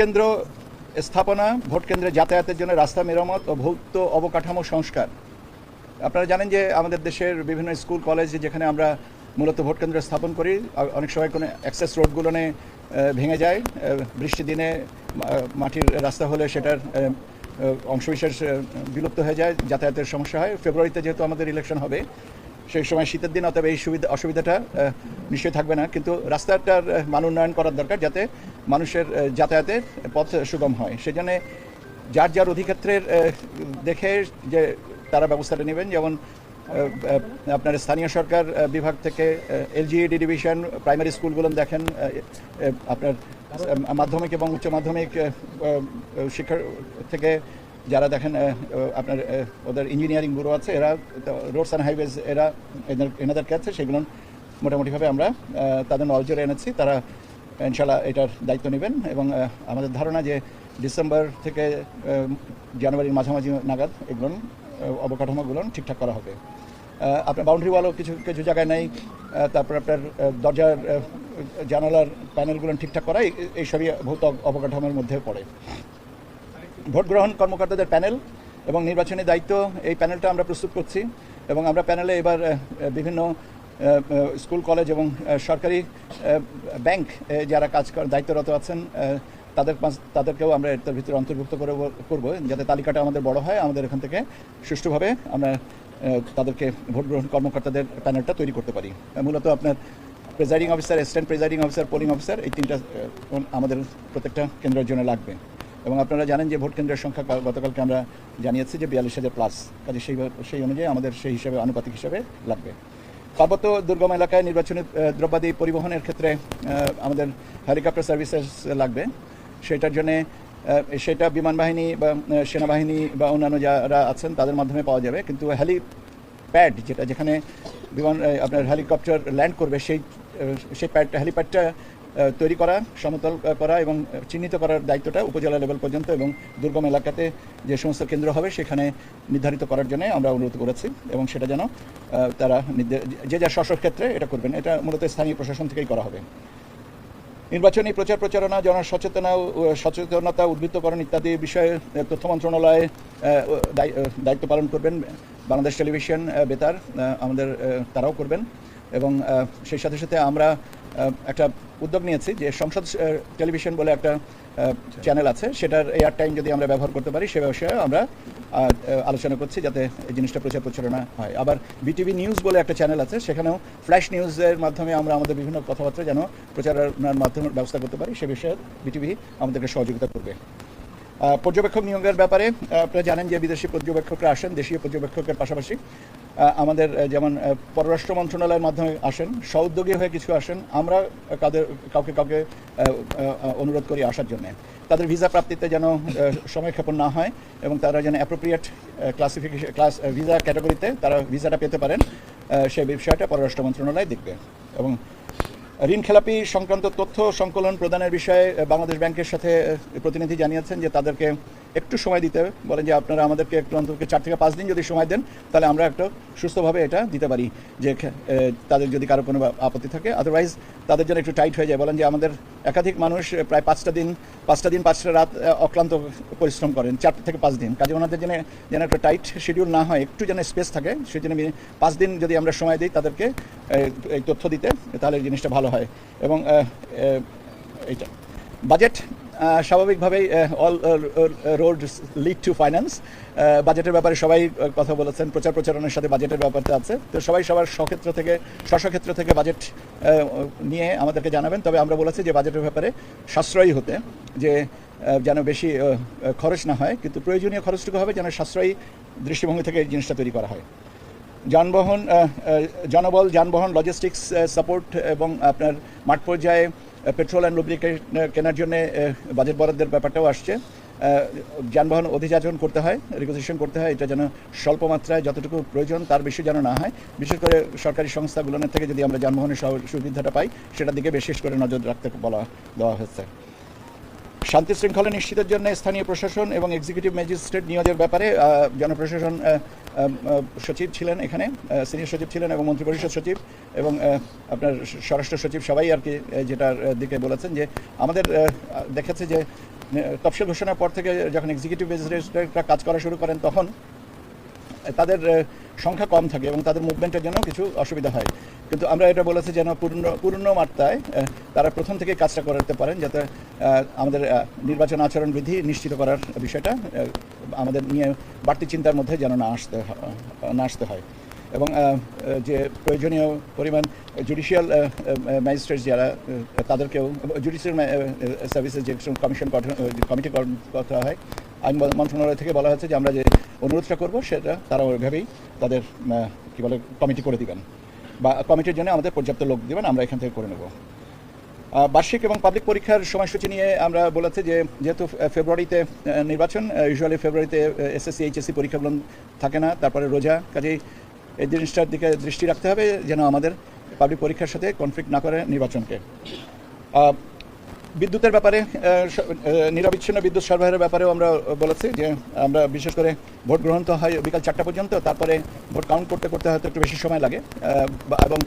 কেন্দ্র স্থাপনা ভোট কেন্দ্রে যাতায়াতের জন্য রাস্তা মেরামত ও ভৌত অবকাঠামো সংস্কার। আপনারা জানেন যে আমাদের দেশের বিভিন্ন স্কুল কলেজ যেখানে আমরা মূলত ভোট কেন্দ্র স্থাপন করি অনেক সময় কোনো অ্যাক্সেস রোডগুলো ভেঙে যায়। আহ, বৃষ্টির দিনে মাটির রাস্তা হলে সেটার অংশবিশেষ বিলুপ্ত হয়ে যায় যাতায়াতের সমস্যা হয়। ফেব্রুয়ারিতে যেহেতু আমাদের ইলেকশন হবে সেই সময় শীতের দিন, অতএব এই সুবিধা অসুবিধাটা নিশ্চয়ই থাকবে না। কিন্তু রাস্তাটার মান উন্নয়ন করার দরকার যাতে মানুষের যাতায়াতের পথ সুগম হয়। সেজন্য যার যার অধিক্ষেত্রের দেখে যে তারা ব্যবস্থাটা নেবেন, যেমন আপনার স্থানীয় সরকার বিভাগ থেকে এলজিইডি ডিভিশন, প্রাইমারি স্কুলগুলো দেখেন আপনার মাধ্যমিক এবং উচ্চ মাধ্যমিক শিক্ষা থেকে যারা দেখেন আপনার ওদের ইঞ্জিনিয়ারিং ব্যুরো আছে, এরা রোডস অ্যান্ড হাইওয়েজ এরা এনাদের কাছে সেগুলো মোটামুটিভাবে আমরা তাদের নজরে এনেছি। তারা ইনশাল্লাহ এটার দায়িত্ব নেবেন এবং আমাদের ধারণা যে ডিসেম্বর থেকে জানুয়ারির মাঝামাঝি নাগাদ এগুলো অবকাঠামোগুলো ঠিকঠাক করা হবে। আপনার বাউন্ডারি ওয়ালও কিছু কিছু জায়গায় নেই তারপর আপনার দরজার জানালার প্যানেলগুলো ঠিকঠাক করা, এই- এইসবই ভৌত অবকাঠামোর মধ্যে পড়ে। ভোট গ্রহণ কর্মকর্তাদের প্যানেল এবং নির্বাচনী দায়িত্ব, এই প্যানেলটা আমরা প্রস্তুত করছি এবং আমরা প্যানেলে এবার বিভিন্ন স্কুল, কলেজ এবং সরকারি ব্যাংক যারা কাজ দায়িত্বরত আছেন তাদের তাদেরকেও আমরা এর ভিতরে অন্তর্ভুক্ত করে করব যাতে তালিকাটা আমাদের বড় হয়, আমাদের এখান থেকে সুষ্ঠুভাবে আমরা তাদেরকে ভোট গ্রহণ কর্মকর্তাদের প্যানেলটা তৈরি করতে পারি। মূলত আপনার presiding officer, assistant presiding officer, polling officer, এই তিনটা আমাদের প্রত্যেকটা কেন্দ্রের জন্য লাগবে। এবং আপনারা জানেন যে ভোট কেন্দ্রের সংখ্যা গতকালকে আমরা জানিয়েছি যে বিয়াল্লিশ হাজার প্লাস কাজে সেই সেই অনুযায়ী আমাদের সেই হিসাবে আনুপাতিক হিসাবে লাগবে। পার্বত্য দুর্গম এলাকায় নির্বাচনী দ্রব্যাদি পরিবহনের ক্ষেত্রে আমাদের হেলিকপ্টার সার্ভিসেস লাগবে। সেটার জন্যে সেটা বিমান বাহিনী বা সেনাবাহিনী বা অন্যান্য যারা আছেন তাদের মাধ্যমে পাওয়া যাবে। কিন্তু হেলি প্যাড যেটা যেখানে বিমান আপনার হেলিকপ্টার ল্যান্ড করবে, সেই সেই প্যাড হেলিপ্যাডটা তৈরি করা, সমতল করা এবং চিহ্নিত করার দায়িত্বটা উপজেলা লেভেল পর্যন্ত এবং দুর্গম এলাকাতে যে সমস্ত কেন্দ্র হবে সেখানে নির্ধারিত করার জন্য আমরা অনুরোধ করেছি এবং সেটা যেন তারা যে যার স্ব ক্ষেত্রে এটা করবেন, এটা মূলত স্থানীয় প্রশাসন থেকেই করা হবে। নির্বাচনী প্রচার প্রচারণা, জনসচেতনা সচেতনতা, উদ্বৃত্তকরণ ইত্যাদি বিষয়ে তথ্য মন্ত্রণালয়ে দায়িত্ব পালন করবেন। বাংলাদেশ টেলিভিশন বেতার আমাদের তারাও করবেন। এবং সেই সাথে সাথে আমরা একটা উদ্যোগ নিয়েছি যে সংসদ টেলিভিশন বলে একটা চ্যানেল আছে। সেটার এয়ার টাইম যদি আমরা ব্যবহার করতে পারি, সে বিষয়ে আমরা আলোচনা করছি যাতে এই জিনিসটা প্রচার প্রচারণা হয়। আবার বিটিভি নিউজ বলে একটা চ্যানেল আছে, সেখানেও ফ্ল্যাশ নিউজের মাধ্যমে আমরা আমাদের বিভিন্ন কথাবার্তা যেন প্রচারণার মাধ্যমে ব্যবস্থা করতে পারি, সে বিষয়ে বিটিভি আমাদেরকে সহযোগিতা করবে। পর্যবেক্ষক নিয়োগের ব্যাপারে আপনারা জানেন যে বিদেশি পর্যবেক্ষকরা আসেন, দেশীয় পর্যবেক্ষকের পাশাপাশি। আমাদের যেমন পররাষ্ট্র মন্ত্রণালয়ের মাধ্যমে আসেন সউদ্যোগী হয়ে কিছু আসেন, আমরা কাদের, কাউকে কাউকে অনুরোধ করি আসার জন্য। তাদের ভিসা প্রাপ্তিতে যেন সময়ক্ষেপণ না হয় এবং তারা যেন অ্যাপ্রোপ্রিয়েট ক্লাসিফিকেশন ক্লাস ভিসা ক্যাটাগরিতে তারা ভিসাটা পেতে পারেন সেই বিষয়টা পররাষ্ট্র মন্ত্রণালয় দেখবে। এবং ঋণ খেলাপি সংক্রান্ত তথ্য সংকলন প্রদানের বিষয়ে বাংলাদেশ ব্যাংকের সাথে প্রতিনিধি জানিয়েছেন যে তাদেরকে একটু সময় দিতে বলেন যে আপনারা আমাদেরকে একটু অন্তত চার থেকে পাঁচ দিন যদি সময় দেন, তাহলে আমরা একটু সুস্থভাবে এটা দিতে পারি। যে তাদের যদি কারও কোনো আপত্তি থাকে আদারওয়াইজ তাদের জন্য একটু টাইট হয়ে যায়। বলেন যে আমাদের একাধিক মানুষ প্রায় পাঁচটা দিন পাঁচটা দিন, পাঁচটা রাত অক্লান্ত পরিশ্রম করেন, চার থেকে পাঁচ দিন। কাজে ওনাদের জন্য যেন একটা টাইট শিডিউল না হয়, একটু যেন স্পেস থাকে সেই জন্য পাঁচ দিন যদি আমরা সময় দিই তাদেরকে এই তথ্য দিতে, তাহলে জিনিসটা ভালো হয়। এবং এইটা। বাজেট স্বাভাবিকভাবেই all road lead to finance বাজেটের ব্যাপারে সবাই কথা বলেছেন, প্রচার প্রচারণের সাথে বাজেটের ব্যাপারটা আছে। তো সবাই সবার স্বক্ষেত্র থেকে স্বস্বক্ষেত্র থেকে বাজেট নিয়ে আমাদেরকে জানাবেন। তবে আমরা বলেছি যে বাজেটের ব্যাপারে সাশ্রয়ী হতে, যে যেন বেশি খরচ না হয়, কিন্তু প্রয়োজনীয় খরচটুকু হবে যেন সাশ্রয়ী দৃষ্টিভঙ্গি থেকে এই জিনিসটা তৈরি করা হয়। যানবাহন জনবল, যানবাহন লজিস্টিক্স সাপোর্ট এবং আপনার মাঠ পর্যায়ে পেট্রোল অ্যান্ড লুব্রিকেট কেনার জন্য বাজেট বরাদ্দের ব্যাপারটাও আসছে। যানবাহন অধিযাচন করতে হয়, রিকোজিশন করতে হয়, এটা যেন স্বল্প মাত্রায় যতটুকু প্রয়োজন, তার বেশি যেন না হয়। বিশেষ করে সরকারি সংস্থাগুলোর থেকে যদি আমরা যানবাহনের সুবিধাটা পাই, সেটার দিকে বিশেষ করে নজর রাখতে বলা, দেওয়া হয়েছে শান্তি শৃঙ্খলা নিশ্চিতের জন্য স্থানীয় প্রশাসন এবং এক্সিকিউটিভ ম্যাজিস্ট্রেট নিয়োগের ব্যাপারে জনপ্রশাসন সচিব ছিলেন এখানে সিনিয়র সচিব ছিলেন এবং মন্ত্রিপরিষদ সচিব এবং আপনার স্বরাষ্ট্র সচিব সবাই আর কি যেটার দিকে বলেছেন যে আমাদের দেখেছে যে তফসিল ঘোষণার পর থেকে যখন এক্সিকিউটিভ ম্যাজিস্ট্রেটরা কাজ করা শুরু করেন তখন, তাদের সংখ্যা কম থাকে এবং তাদের মুভমেন্টের জন্য কিছু অসুবিধা হয়। কিন্তু আমরা এটা বলেছি যেন পূর্ণ পূর্ণ মাত্রায় তারা প্রথম থেকে কাজটা করতে পারেন যাতে আমাদের নির্বাচন আচরণ বিধি নিশ্চিত করার বিষয়টা আমাদের নিয়ে বাড়তি চিন্তার মধ্যে যেন না আসতে না আসতে হয়। এবং যে প্রয়োজনীয় পরিমাণ জুডিশিয়াল ম্যাজিস্ট্রেট যারা তাদেরকেও জুডিশিয়াল সার্ভিসেস যে কমিশন গঠন কমিটি করা হয়, আইন মন্ত্রণালয় থেকে বলা হয়েছে যে আমরা যে অনুরোধটা করব, সেটা তারা ওইভাবেই তাদের কী বলে কমিটি করে দিবেন। বা কমিটির জন্য আমাদের পর্যাপ্ত লোক দেবেন, আমরা এখান থেকে করে নেব। বার্ষিক এবং পাবলিক পরীক্ষার সময়সূচি নিয়ে আমরা বলেছি যে, যেহেতু ফেব্রুয়ারিতে নির্বাচন ইউজুয়ালি ফেব্রুয়ারিতে এসএসসি এইচএসসি পরীক্ষাগুলো থাকে না, তারপরে রোজা, কাজেই এই জিনিসটার দিকে দৃষ্টি রাখতে হবে যেন আমাদের পাবলিক পরীক্ষার সাথে কনফ্লিক্ট না করে নির্বাচনকে। বিদ্যুতের ব্যাপারে নিরবিচ্ছিন্ন বিদ্যুৎ সরবরাহের ব্যাপারেও আমরা বলেছি যে আমরা বিশেষ করে ভোট গ্রহণ তো হয় বিকাল চারটা পর্যন্ত, তারপরে ভোট কাউন্ট করতে করতে হয়তো একটু বেশি সময় লাগে। এবং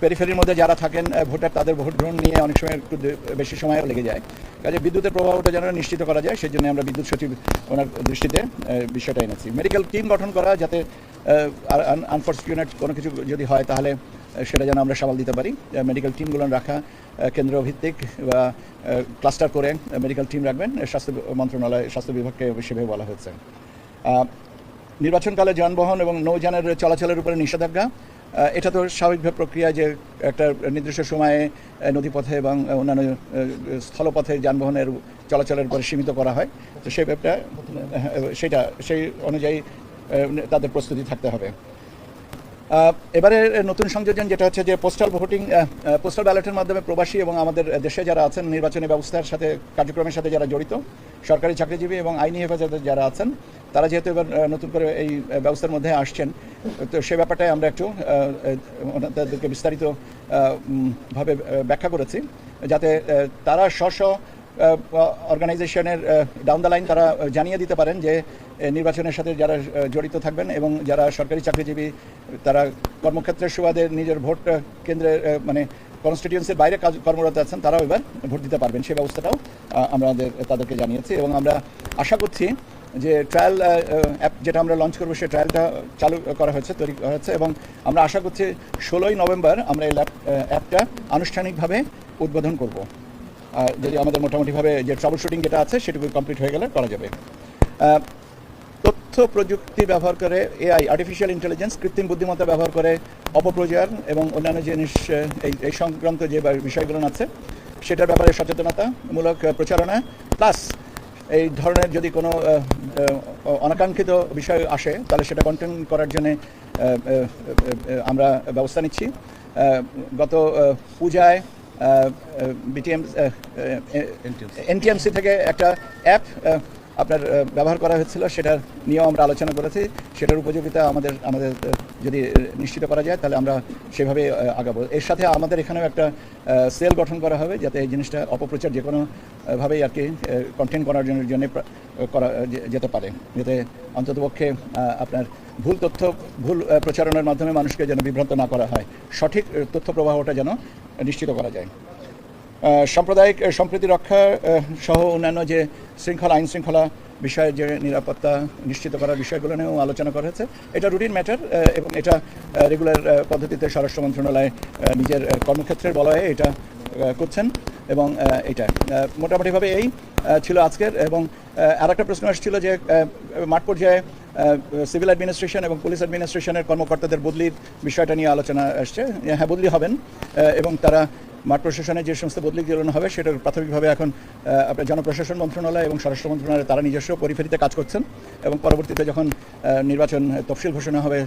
পেরিফেরির মধ্যে যারা থাকেন ভোটার তাদের ভোট গ্রহণ নিয়ে অনেক সময় একটু বেশি সময় লেগে যায়। কাজে বিদ্যুতের প্রভাবটা যেন নিশ্চিত করা যায় সেই জন্য আমরা বিদ্যুৎ সচিব ওনার দৃষ্টিতে বিষয়টা এনেছি। মেডিকেল টিম গঠন করা যাতে আনফর্চুনেট কোনো কিছু যদি হয়, তাহলে সেটা যেন আমরা সামাল দিতে পারি। মেডিকেল টিমগুলো রাখা কেন্দ্র ভিত্তিক বা ক্লাস্টার করে মেডিকেল টিম রাখবেন স্বাস্থ্য মন্ত্রণালয়, স্বাস্থ্য বিভাগকে সেভাবে বলা হয়েছে। নির্বাচনকালে যানবাহন এবং নৌযানের চলাচলের উপরে নিষেধাজ্ঞা। এটা তো স্বাভাবিকভাবে প্রক্রিয়া যে একটা নির্দিষ্ট সময়ে নদীপথে এবং অন্যান্য স্থলপথে যানবাহনের চলাচলের উপরে সীমিত করা হয়। তো সেই ব্যাপারটা সেটা, সেই অনুযায়ী তাদের প্রস্তুতি থাকতে হবে। এবারে নতুন সংযোজন যেটা হচ্ছে যে পোস্টাল ভোটিং পোস্টাল ব্যালটের মাধ্যমে প্রবাসী এবং আমাদের দেশে যারা আছেন, নির্বাচনী ব্যবস্থার সাথে, কার্যক্রমের সাথে যারা জড়িত, সরকারি চাকরিজীবী এবং আইনি হেফাজতে যারা আছেন, তারা যেহেতু এবার নতুন করে এই ব্যবস্থার মধ্যে আসছেন, তো সে ব্যাপারটায় আমরা একটু তাদেরকে বিস্তারিত ভাবে ব্যাখ্যা করেছি, যাতে তারা স্ব স্ব অর্গানাইজেশনের ডাউন দ্য লাইন তারা জানিয়ে দিতে পারেন যে নির্বাচনের সাথে যারা জড়িত থাকবেন এবং যারা সরকারি চাকরিজীবী তারা কর্মক্ষেত্রের সুবাদে নিজের ভোট আহ, কেন্দ্রে আহ, মানে কনস্টিটিউন্সির বাইরে কাজ কর্মরত আছেন তারাও এবার ভোট দিতে পারবেন। সেই ব্যবস্থাটাও আমাদের তাদেরকে জানিয়েছি এবং আমরা আশা করছি যে ট্রায়াল অ্যাপ যেটা আমরা লঞ্চ করব সেই ট্রায়ালটা চালু করা হয়েছে তৈরি করা হয়েছে এবং আমরা আশা করছি ষোলোই নভেম্বর আমরা এই অ্যাপটা আনুষ্ঠানিকভাবে উদ্বোধন করব। যদি আমাদের মোটামুটিভাবে যে ট্রাবল শুটিং যেটা আছে সেটুকু কমপ্লিট হয়ে গেলে করা যাবে। তথ্য প্রযুক্তি ব্যবহার করে এআই আর্টিফিশিয়াল ইন্টেলিজেন্স কৃত্রিম বুদ্ধিমত্তা ব্যবহার করে অপপ্রচার এবং অন্যান্য জিনিস এই এই সংক্রান্ত যে বিষয়গুলো আছে সেটার ব্যাপারে সচেতনতামূলক প্রচারণা। প্লাস এই ধরনের যদি কোনো অনাকাঙ্ক্ষিত বিষয় আসে তাহলে সেটা কন্টেন্ট করার জন্য আমরা ব্যবস্থা নিচ্ছি। গত পূজায় বিটিএম এনটিএমসি থেকে একটা অ্যাপ আপনার ব্যবহার করা হয়েছিল সেটার নিয়েও আমরা আলোচনা করেছি। সেটার উপযোগিতা আমাদের আমাদের যদি নিশ্চিত করা যায়, তাহলে আমরা সেভাবে আগাবো। এর সাথে আমাদের এখানেও একটা সেল গঠন করা হবে, যাতে এই জিনিসটা অপপ্রচার যে কোনোভাবেই আর কি কন্টেন্ট করার জন্য জন্য করা যেতে পারে। যাতে অন্ততপক্ষে আপনার ভুল তথ্য, ভুল প্রচারণার মাধ্যমে মানুষকে যেন বিভ্রান্ত না করা হয়। সঠিক তথ্য প্রবাহটা যেন নিশ্চিত করা যায়। সাম্প্রদায়িক সম্প্রীতি রক্ষা সহ অন্যান্য যে শৃঙ্খলা আইন শৃঙ্খলা বিষয়ে যে নিরাপত্তা নিশ্চিত করার বিষয়গুলো নিয়েও আলোচনা করা হয়েছে, এটা রুটিন ম্যাটার এবং এটা রেগুলার পদ্ধতিতে স্বরাষ্ট্র মন্ত্রণালয় নিজের কর্মক্ষেত্রের বলয়ে এটা করছেন এবং এটা মোটামুটিভাবে এই ছিল আজকের এবং আর একটা প্রশ্ন আসছিল যে মাঠ পর্যায়ে সিভিল অ্যাডমিনিস্ট্রেশন এবং পুলিশ অ্যাডমিনিস্ট্রেশনের কর্মকর্তাদের বদলির বিষয়টা নিয়ে আলোচনা আসছে। হ্যাঁ বদলি হবেন এবং তারা মাঠ প্রশাসনে যে সমস্ত বদলি বদলিকরণ হবে, সেটা প্রাথমিকভাবে এখন আপনার জনপ্রশাসন মন্ত্রণালয় এবং স্বরাষ্ট্র মন্ত্রণালয় তারা নিজস্ব পরিফেরিতে কাজ করছেন এবং পরবর্তীতে যখন নির্বাচন তফসিল ঘোষণা হবে